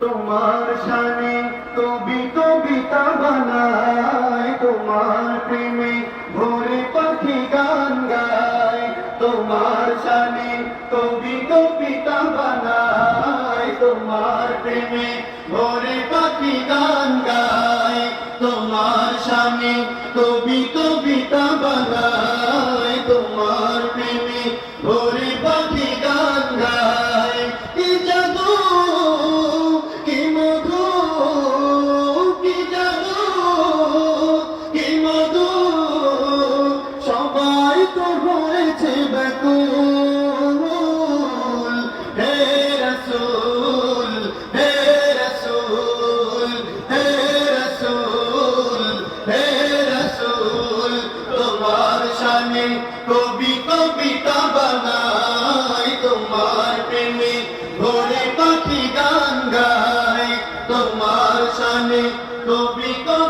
তোমার শানে কবি কবিতা বানায় তোমার প্রেমে ভোরে পাখি গান গায় তোমার শানে কবি কবিতা বানায় তোমার প্রেমে ভোরে পাখি গান গায় তোমার শানে কবি কবিতা তো হয়েছে ব্যাকুল হে রসুল হে রসুল হে রসুল হে রসুল, তোমার শানে কবি কবিতা বানায় তোমার প্রেমে ভোরে পাখি গান গায় তোমার শানে কবি কবিতা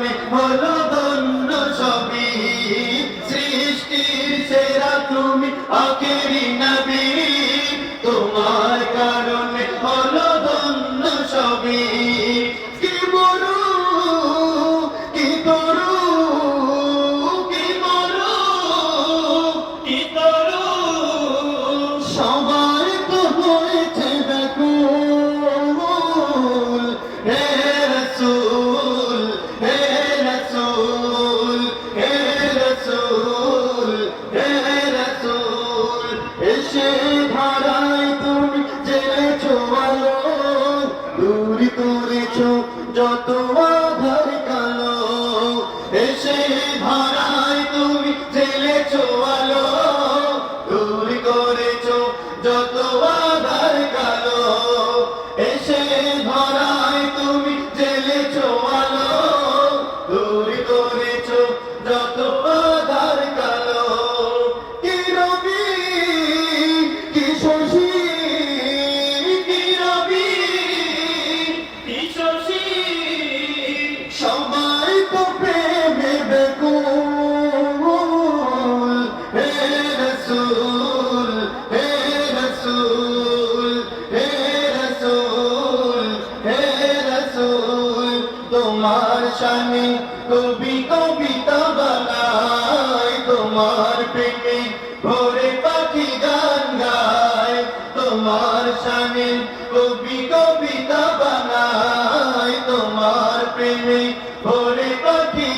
আখেরি আধার কালো এসে ধারায় তুমি জেলে চোয়ালো দূরি করেছ যত কালো। এসে ধরায় তুমি জেলে আলো তোমার শানে কবি কবিতা বানায়, তোমার প্রেমে ভোরে পাখি গান গায়, তোমার শানে কবি কবিতা বানায়, তোমার প্রেমে ভোরে পাখি